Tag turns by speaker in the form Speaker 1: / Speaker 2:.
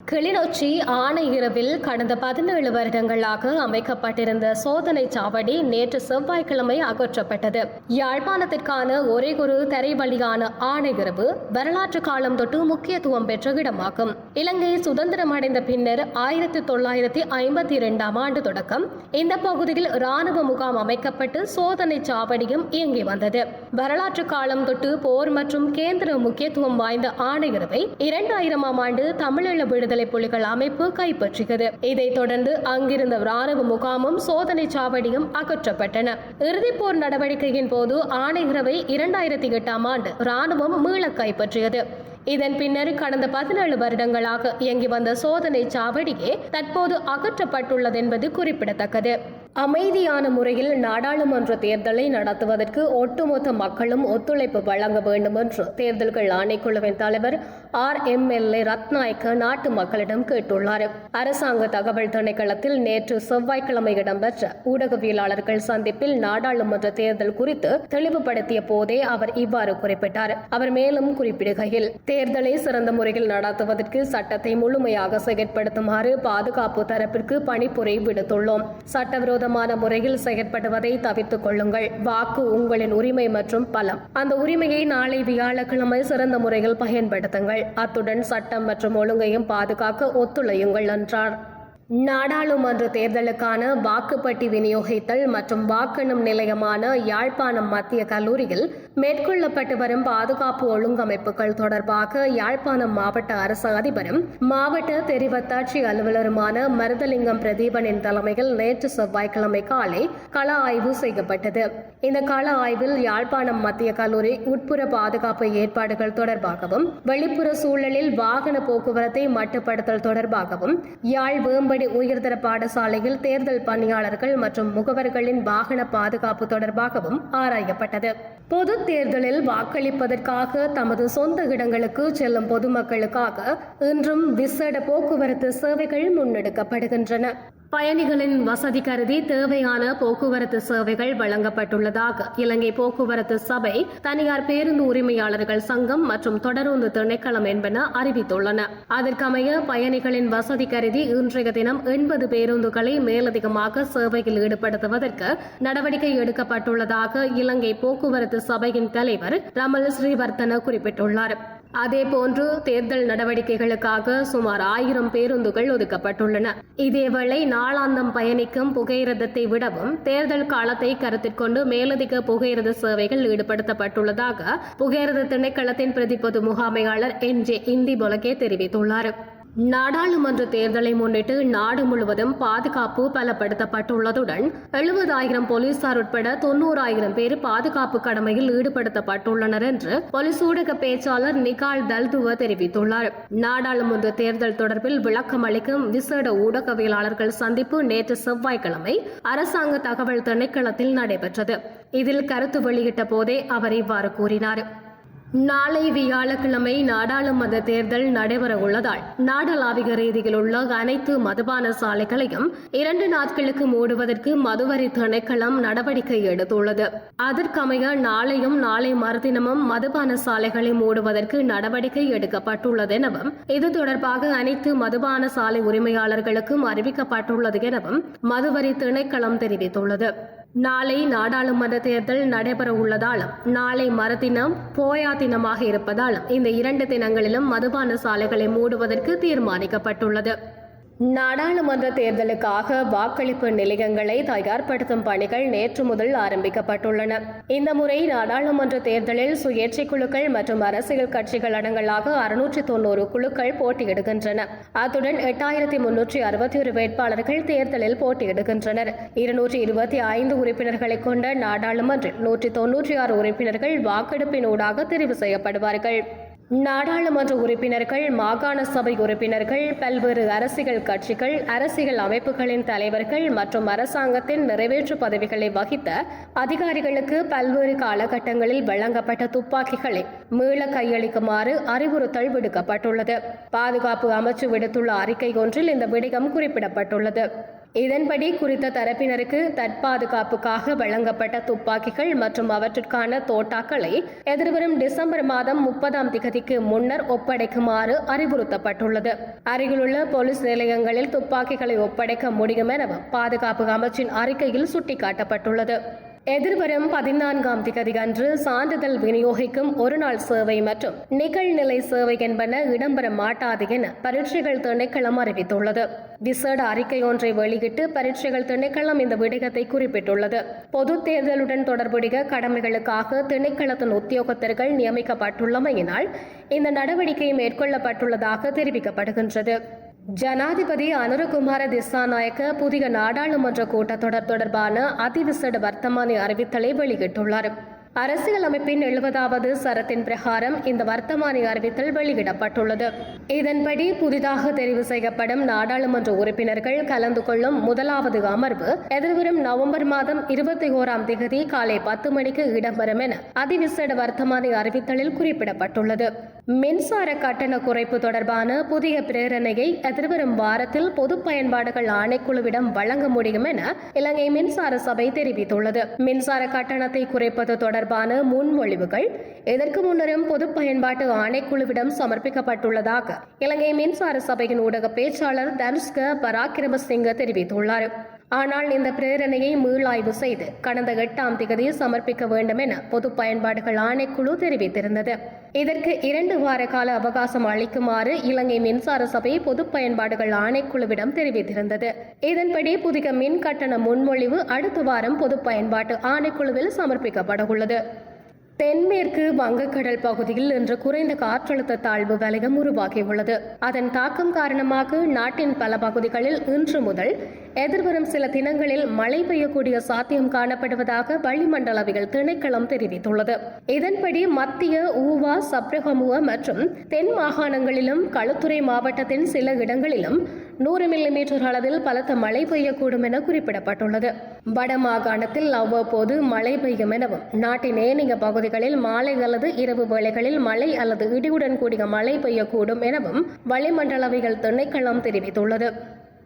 Speaker 1: கிளிநொச்சி ஆணையிரவில் கடந்த பதினேழு வருடங்களாக அமைக்கப்பட்டிருந்த சோதனை சாவடி நேற்று செவ்வாய்க்கிழமை அகற்றப்பட்டது. யாழ்ப்பாணத்திற்கான ஒரே ஒரு தரைவழியான ஆணையிரவு வரலாற்று காலம் தொட்டு முக்கியத்துவம் பெற்ற இடமாகும். இலங்கை சுதந்திரம் அடைந்த பின்னர் ஆயிரத்தி தொள்ளாயிரத்தி ஐம்பத்தி இரண்டாம் ஆண்டு தொடக்கம் இந்த பகுதியில் ராணுவ முகாம் அமைக்கப்பட்டு சோதனை சாவடியும் இயங்கி வந்தது. வரலாற்று காலம் தொட்டு போர் மற்றும் கேந்திர முக்கியத்துவம் வாய்ந்த ஆணையிரவை இரண்டாயிரமாம் ஆண்டு தமிழீழ விடுதலை புலிகள் அமைப்பு கைப்பற்றியது இதைத் தொடர்ந்து அங்கிருந்த ராணுவ முகாமும் சோதனை சாவடியும் அகற்றப்பட்டன. இறுதிப்போர் நடவடிக்கையின் போது ஆணையரவை இரண்டாயிரத்தி எட்டாம் ஆண்டு ராணுவம் மீள கைப்பற்றியது. இதன் பின்னர் கடந்த பதினேழு வருடங்களாக இயங்கி வந்த சோதனை சாவடியே தற்போது அகற்றப்பட்டுள்ளது என்பது குறிப்பிடத்தக்கது. அமைதியான முறையில் நாடாளுமன்ற தேர்தலை நடத்துவதற்கு ஒட்டுமொத்த மக்களும் ஒத்துழைப்பு வழங்க வேண்டும் என்று தேர்தல்கள் ஆணைக்குழுவின் தலைவர் R M L A Ratnayake நாட்டு மக்களிடம் கேட்டுள்ளார். அரசாங்க தகவல் திணைக்களத்தில் நேற்று செவ்வாய்க்கிழமை இடம்பெற்ற ஊடகவியலாளர்கள் சந்திப்பில் நாடாளுமன்ற தேர்தல் குறித்து தெளிவுபடுத்திய போதே அவர் இவ்வாறு குறிப்பிட்டார். அவர் மேலும் குறிப்பிடுகையில் தேர்தலை சிறந்த முறையில் நடத்துவதற்கு சட்டத்தை முழுமையாக செயற்படுத்துமாறு பாதுகாப்பு தரப்பிற்கு பணிப்புரை விடுத்துள்ளோம். சட்டவிரோத சட்டவிரோதமான முறையில் செயற்படுவதை தவிர்த்துக் கொள்ளுங்கள். வாக்கு உங்களின் உரிமை மற்றும் பலம். அந்த உரிமையை நாளை வியாழக்கிழமை சிறந்த முறையில் பயன்படுத்துங்கள். அத்துடன் சட்டம் மற்றும் ஒழுங்கையும் பாதுகாக்க ஒத்துழையுங்கள் என்றார். நாடாளுமன்ற தேர்தலுக்கான வாக்குப்பட்டி விநியோகித்தல் மற்றும் வாக்கெண்ணும் நிலையமான யாழ்ப்பாணம் மத்திய கல்லூரியில் மேற்கொள்ளப்பட்டு வரும் பாதுகாப்பு ஒழுங்கமைப்புகள் தொடர்பாக யாழ்ப்பாணம் மாவட்ட அரசு அதிபரும் மாவட்ட தெரிவத்தாட்சி அலுவலருமான மருதலிங்கம் பிரதீபனின் தலைமையில் நேற்று செவ்வாய்க்கிழமை காலை கள ஆய்வு செய்யப்பட்டது. இந்த கள ஆய்வில் யாழ்ப்பாணம் மத்திய கல்லூரி உட்புற பாதுகாப்பு ஏற்பாடுகள் தொடர்பாகவும் வெளிப்புற சூழலில் வாகன போக்குவரத்தை மட்டுப்படுத்தல் தொடர்பாகவும் யாழ் வேம்படி உயர்தர பாடசாலையில் தேர்தல் பணியாளர்கள் மற்றும் முகவர்களின் வாகன பாதுகாப்பு தொடர்பாகவும் ஆராயப்பட்டது. பொது தேர்தலில் வாக்களிப்பதற்காக தமது சொந்த இடங்களுக்கு செல்லும் பொதுமக்களுக்காக இன்றும் விசேட போக்குவரத்து சேவைகள் முன்னெடுக்கப்படுகின்றன. பயணிகளின் வசதி கருதி தேவையான போக்குவரத்து சேவைகள் வழங்கப்பட்டுள்ளதாக இலங்கை போக்குவரத்து சபை தனியார் பேருந்து உரிமையாளர்கள் சங்கம் மற்றும் தொடருந்து திணைக்களம் என்பன அறிவித்துள்ளன. அதற்கமைய பயணிகளின் வசதி கருதி இன்றைய தினம் எண்பது பேருந்துகளை மேலதிகமாக சேவையில் ஈடுபடுத்துவதற்கு நடவடிக்கை எடுக்கப்பட்டுள்ளதாக இலங்கை போக்குவரத்து சபையின் தலைவர் ரமல் ஸ்ரீவர்த்தன குறிப்பிட்டுள்ளார். அதேபோன்று தேர்தல் நடவடிக்கைகளுக்காக சுமார் ஆயிரம் பேருந்துகள் ஒதுக்கப்பட்டுள்ளன. இதேவேளை நாளாந்தம் பயணிக்கும் புகையிரதத்தை விடவும் தேர்தல் காலத்தை கருத்தில் கொண்டு மேலதிக புகையிரத சேவைகள் ஈடுபடுத்தப்பட்டுள்ளதாக புகையிரத திணைக்களத்தின் பிரதிப்பொது முகாமையாளர் என் ஜே இந்தி பொலகே தெரிவித்துள்ளார். நாடாளுமன்ற தேர்தலை முன்னிட்டு நாடு முழுவதும் பாதுகாப்பு பலப்படுத்தப்பட்டுள்ளதுடன் எழுபதாயிரம் போலீசார் உட்பட தொன்னூறாயிரம் பேர் பாதுகாப்பு கடமையில் ஈடுபடுத்தப்பட்டுள்ளனர் என்று போலீஸ் ஊடக பேச்சாளர் நிகால் தல்துவ தெரிவித்துள்ளார். நாடாளுமன்ற தேர்தல் தொடர்பில் விளக்கம் அளிக்கும் விசேட ஊடகவியலாளர்கள் சந்திப்பு நேற்று செவ்வாய்க்கிழமை அரசாங்க தகவல் திணைக்களத்தில் நடைபெற்றது. இதில் கருத்து வெளியிட்ட போதே அவர் இவ்வாறு கூறினார். நாளை வியாழக்கிழமை நாடாளுமன்ற தேர்தல் நடைபெற உள்ளதால் நாடளாவிக ரீதியில் உள்ள அனைத்து மதுபான சாலைகளையும் இரண்டு நாட்களுக்கு மூடுவதற்கு மதுவரி திணைக்களம் நடவடிக்கை எடுத்துள்ளது. அதற்கமைய நாளையும் நாளை மறுதினமும் மதுபான சாலைகளை மூடுவதற்கு நடவடிக்கை எடுக்கப்பட்டுள்ளது எனவும் இது தொடர்பாக அனைத்து மதுபான சாலை உரிமையாளர்களுக்கும் அறிவிக்கப்பட்டுள்ளது எனவும் மதுவரி திணைக்களம் தெரிவித்துள்ளது. நாளை நாடாளுமன்ற தேர்தல் நடைபெற உள்ளதால் நாளை மறுதினம் போயா தினமாக இருப்பதால் இந்த இரண்டு தினங்களிலும் மதுபான சாலைகளை மூடுவதற்கு தீர்மானிக்கப்பட்டுள்ளது. நாடாளுமன்ற தேர்தலுக்காக வாக்களிப்பு நிலையங்களை தயார்படுத்தும் பணிகள் நேற்று முதல் ஆரம்பிக்கப்பட்டுள்ளன. இந்த முறை நாடாளுமன்ற தேர்தலில் சுயேட்சை குழுக்கள் மற்றும் அரசியல் கட்சிகள் அடங்கலாக அறுநூற்றி தொன்னூறு குழுக்கள் போட்டியிடுகின்றன. அத்துடன் எட்டாயிரத்தி முன்னூற்றி அறுபத்தி ஒரு வேட்பாளர்கள் தேர்தலில் போட்டியிடுகின்றனர். இருநூற்றி இருபத்தி ஐந்து உறுப்பினர்களை கொண்ட நாடாளுமன்றில் நூற்றி தொன்னூற்றி ஆறு உறுப்பினர்கள் வாக்கெடுப்பினூடாக தெரிவு செய்யப்படுவார்கள். நாடாளுமன்ற உறுப்பினர்கள் மாகாண சபை உறுப்பினர்கள் பல்வேறு அரசியல் கட்சிகள் அரசியல் அமைப்புகளின் தலைவர்கள் மற்றும் அரசாங்கத்தின் நிறைவேற்று பதவிகளை வகித்த அதிகாரிகளுக்கு பல்வேறு காலகட்டங்களில் வழங்கப்பட்ட துப்பாக்கிகளை மீள கையளிக்குமாறு அறிவுறுத்தல் விடுக்கப்பட்டுள்ளது. பாதுகாப்பு அமைச்சு விடுத்துள்ள அறிக்கை ஒன்றில் இந்த விடயம் குறிப்பிடப்பட்டுள்ளது. இதன்படி குறித்த தரப்பினருக்கு தற்பாதுகாப்புக்காக வழங்கப்பட்ட துப்பாக்கிகள் மற்றும் அவற்றிற்கான தோட்டாக்களை எதிர்வரும் டிசம்பர் மாதம் முப்பதாம் திகதிக்கு முன்னர் ஒப்படைக்குமாறு அறிவுறுத்தப்பட்டுள்ளது. அருகிலுள்ள போலீஸ் நிலையங்களில் துப்பாக்கிகளை ஒப்படைக்க முடியும் எனவும் பாதுகாப்பு அமைச்சின் அறிக்கையில் சுட்டிக்காட்டப்பட்டுள்ளது. எதிர்வரும் பதினான்காம் திகதி அன்று சான்றிதழ் விநியோகிக்கும் ஒருநாள் சேவை மற்றும் நிகழ்நிலை சேவை என்பன இடம்பெற மாட்டாது என பரீட்சைகள் திணைக்களம் அறிவித்துள்ளது. விசேட அறிக்கை ஒன்றை வெளியிட்டு பரீட்சைகள் திணைக்களம் இந்த விடயத்தை குறிப்பிட்டுள்ளது. பொது தேர்தலுடன் தொடர்புடைய கடமைகளுக்காக திணைக்களத்தின் உத்தியோகத்தர்கள் நியமிக்கப்பட்டுள்ளமையினால் இந்த நடவடிக்கை மேற்கொள்ளப்பட்டுள்ளதாக தெரிவிக்கப்படுகின்றது. ஜனாதிபதி அனுரகுமார திசாநாயக்க புதிய நாடாளுமன்ற கூட்டத்தொடர் தொடர்பான அதிவிசட வர்த்தமானி அறிவித்தலை வெளியிட்டுள்ளார். அரசியலமைப்பின் எழுபதாவது சரத்தின் பிரகாரம் இந்த வர்த்தமானி அறிவித்தல் வெளியிடப்பட்டுள்ளது. இதன்படி புதிதாக தெரிவு செய்யப்படும் நாடாளுமன்ற உறுப்பினர்கள் கலந்து கொள்ளும் முதலாவது அமர்வு எதிர்வரும் நவம்பர் மாதம் இருபத்தி ஓராம் தேதி காலை பத்து மணிக்கு இடம்பெறும் என அதிவிசேட வர்த்தமானி அறிவித்தலில் குறிப்பிடப்பட்டுள்ளது. மின்சார கட்டண குறைப்பு தொடர்பான புதிய பிரேரணையை எதிர்வரும் வாரத்தில் பொது பயன்பாடுகள் ஆணைக்குழுவிடம் வழங்க முடியும் என இலங்கை மின்சார சபை தெரிவித்துள்ளது. மின்சார கட்டணத்தை குறைப்பது தொடர்பான முன்மொழிவுகள் இதற்கு முன்னரும் பொது பயன்பாட்டு ஆணைக்குழுவிடம் சமர்ப்பிக்கப்பட்டுள்ளதாக இலங்கை மின்சார சபையின் ஊடக பேச்சாளர் தனுஷ்க பராக்கிரமசிங்க தெரிவித்துள்ளார். ஆனால் இந்த பிரேரணையை மீளாய்வு செய்து கடந்த எட்டாம் திகதி சமர்ப்பிக்க வேண்டும் என பொது பயன்பாடுகள் ஆணைக்குழு தெரிவித்திருந்தது. இதற்கு இரண்டு வார கால அவகாசம் அளிக்குமாறு இலங்கை மின்சார சபை பொது பயன்பாடுகள் ஆணைக்குழுவிடம் தெரிவித்திருந்தது. இதன்படி புதிய மின் கட்டண முன்மொழிவு அடுத்த வாரம் பொது பயன்பாட்டு ஆணைக்குழுவில் சமர்ப்பிக்கப்பட உள்ளது தென்மேற்கு வங்கக்கடல் பகுதியில் இன்று குறைந்த காற்றழுத்த தாழ்வு வலயம் உருவாகியுள்ளது. அதன் தாக்கம் காரணமாக நாட்டின் பல பகுதிகளில் இன்று முதல் எதிர்வரும் சில தினங்களில் மழை பெய்யக்கூடிய சாத்தியம் காணப்படுவதாக வளிமண்டலவியல் திணைக்களம் தெரிவித்துள்ளது. இதன்படி மத்திய ஊவா சப்ரகமுவ மற்றும் தென் மாகாணங்களிலும் களுத்துறை மாவட்டத்தின் சில இடங்களிலும் நூறு மில்லிமீட்டர் அளவில் பலத்த மழை பெய்யக்கூடும் என குறிப்பிடப்பட்டுள்ளது. வட மாகாணத்தில் அவ்வப்போது மழை பெய்யும் எனவும் நாட்டின் ஏனைய பகுதிகளில் மாலை அல்லது இரவு வேளைகளில் மழை அல்லது இடியுடன் கூடிய மழை பெய்யக்கூடும் எனவும் வளிமண்டலவியல் திணைக்களம் தெரிவித்துள்ளது.